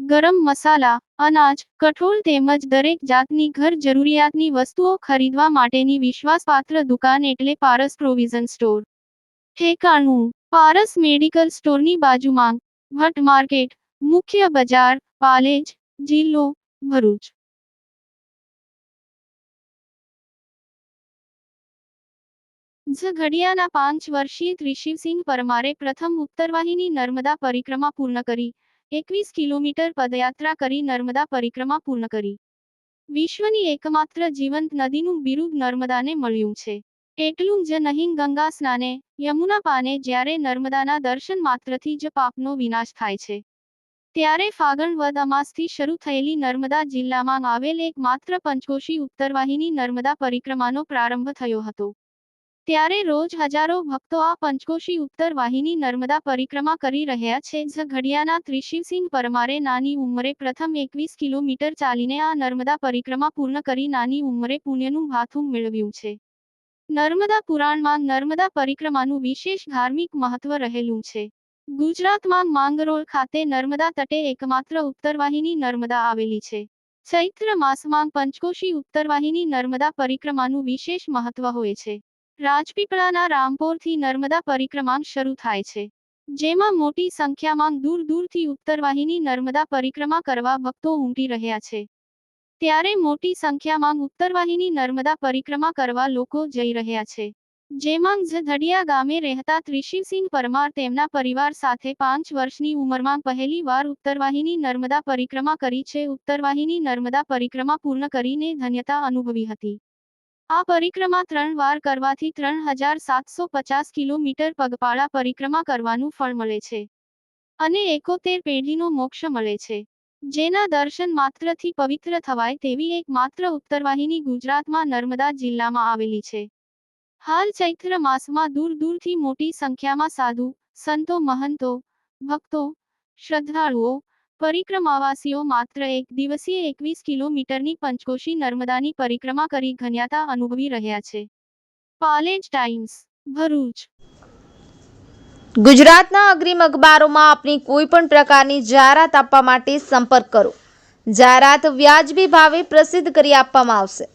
ગરમ મસાલા, અનાજ, કઠોળ તેમજ દરેક જાતની ઘર જરૂરિયાતની વસ્તુઓ ખરીદવા માટેની વિશ્વાસપાત્ર દુકાન એટલે પારસ પ્રોવિઝન સ્ટોર. ઠેકાણું, પારસ મેડિકલ સ્ટોરની બાજુમાં, ભટ્ટ માર્કેટ, મુખ્ય બજાર, પાલેજ, જિલ્લો, ભરૂચ. ઝઘડિયાના પાંચ વર્ષીય ત્રિશિવસિંહ પરમારે પ્રથમ ઉત્તરવાહિની નર્મદા પરિક્રમા પૂર્ણ કરી. એકવીસ કિલોમીટર પદયાત્રા કરી નર્મદા પરિક્રમા પૂર્ણ કરી. વિશ્વની એકમાત્ર જીવંત નદીનું બિરુદ નર્મદાને મળ્યું છે. એટલું જ નહીં ગંગા સ્નાને, યમુના પાને જ્યારે નર્મદાના દર્શન માત્રથી જ પાપનો વિનાશ થાય છે. ત્યારે ફાગણ વદ અમાસથી શરૂ થયેલી નર્મદા જિલ્લામાં આવેલ એક માત્ર પંચકોશી ઉત્તરવાહિની નર્મદા પરિક્રમાનો પ્રારંભ થયો હતો. ત્યારે રોજ હજારો ભક્તો આ પંચકોશી ઉત્તર વાહિની નર્મદા પરિક્રમા કરી રહ્યા છે. ઝઘડિયાના ત્રિશિવસિંહ પરમારે નાની ઉંમરે પ્રથમ એકવીસ કિલોમીટર ચાલીને આ નર્મદા પરિક્રમા પૂર્ણ કરી નાની ઉંમરે પુણ્યનું ભાથું મેળવ્યું છે. નર્મદા પુરાણમાં નર્મદા પરિક્રમાનું વિશેષ ધાર્મિક મહત્વ રહેલું છે. ગુજરાતમાં માંગરોળ ખાતે નર્મદા તટે એકમાત્ર ઉત્તરવાહિની નર્મદા આવેલી છે. ચૈત્ર માસમાં પંચકોશી ઉત્તરવાહિની નર્મદા પરિક્રમાનું વિશેષ મહત્વ હોય છે. રાજપીપળાના રામપોરથી નર્મદા પરિક્રમા શરૂ થાય છે, જેમાં મોટી સંખ્યામાં દૂર દૂરથી ઉત્તરવાહિની નર્મદા પરિક્રમા કરવા ભક્તો ઉમટી રહ્યા છે. ત્યારે મોટી સંખ્યામાં ઉત્તરવાહિની નર્મદા પરિક્રમા કરવા લોકો જઈ રહ્યા છે, જેમાં ઝધડિયા ગામે રહેતા ત્રિશિવસિંહ પરમાર તેમના પરિવાર સાથે પાંચ વર્ષની ઉંમરમાં પહેલી વાર ઉત્તરવાહિની નર્મદા પરિક્રમા કરી છે. ઉત્તરવાહિની નર્મદા પરિક્રમા પૂર્ણ કરીને ધન્યતા અનુભવી હતી. આ પરિક્રમા ત્રણ વાર કરવાથી ત્રણ હજાર સાતસો પચાસ કિલોમીટર પગપાળા પરિક્રમા કરવાનું ફળ મળે છે. અને એકોતેર પેઢીનો મોક્ષ મળે છે. જેના દર્શન માત્રથી પવિત્ર થવાય તેવી એક માત્ર ઉત્તરવાહિની ગુજરાતમાં નર્મદા જિલ્લામાં આવેલી છે. હાલ ચૈત્ર માસમાં દૂર દૂરથી મોટી સંખ્યામાં સાધુ, સંતો, મહંતો, ભક્તો, શ્રદ્ધાળુઓ પરિક્રમાવાસીઓ માત્ર એક દિવસીય એકવીસ કિલોમીટરની પંચકોશી નર્મદાની પરિક્રમા કરી ઘન્યાતા અનુભવી રહ્યા છે. પાલેજ ટાઈમ્સ, ભરૂચ. ગુજરાતના અગ્રીમ અખબારોમાં આપની કોઈ પણ પ્રકારની જાહેરાત આપવા માટે સંપર્ક કરો. જાહેરાત વ્યાજબી ભાવે પ્રસિદ્ધ કરી આપવામાં આવશે.